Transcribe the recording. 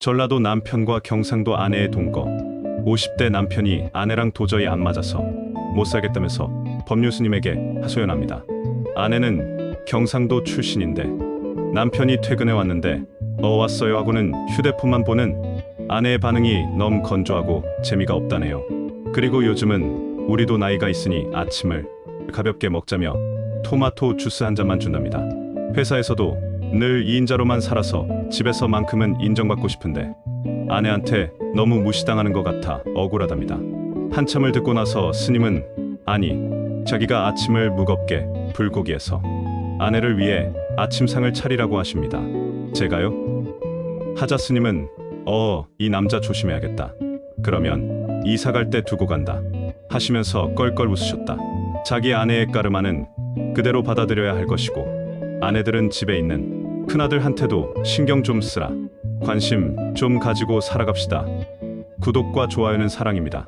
전라도 남편과 경상도 아내의 동거. 50대 남편이 아내랑 도저히 안 맞아서 못 살겠다면서 법률 스님에게 하소연합니다. 아내는 경상도 출신인데 남편이 퇴근해 왔는데 어 왔어요 하고는 휴대폰만 보는 아내의 반응이 너무 건조하고 재미가 없다네요. 그리고 요즘은 우리도 나이가 있으니 아침을 가볍게 먹자며 토마토 주스 한 잔만 준답니다. 회사에서도 늘 2인자로만 살아서 집에서만큼은 인정받고 싶은데 아내한테 너무 무시당하는 것 같아 억울하답니다. 한참을 듣고 나서 스님은 아니 자기가 아침을 무겁게 불고기에서 아내를 위해 아침상을 차리라고 하십니다. 제가요? 하자 스님은 어, 이 남자 조심해야겠다. 그러면 이사 갈 때 두고 간다. 하시면서 껄껄 웃으셨다. 자기 아내의 까르마는 그대로 받아들여야 할 것이고 아내들은 집에 있는 큰아들한테도 신경 좀 쓰라. 관심 좀 가지고 살아갑시다. 구독과 좋아요는 사랑입니다.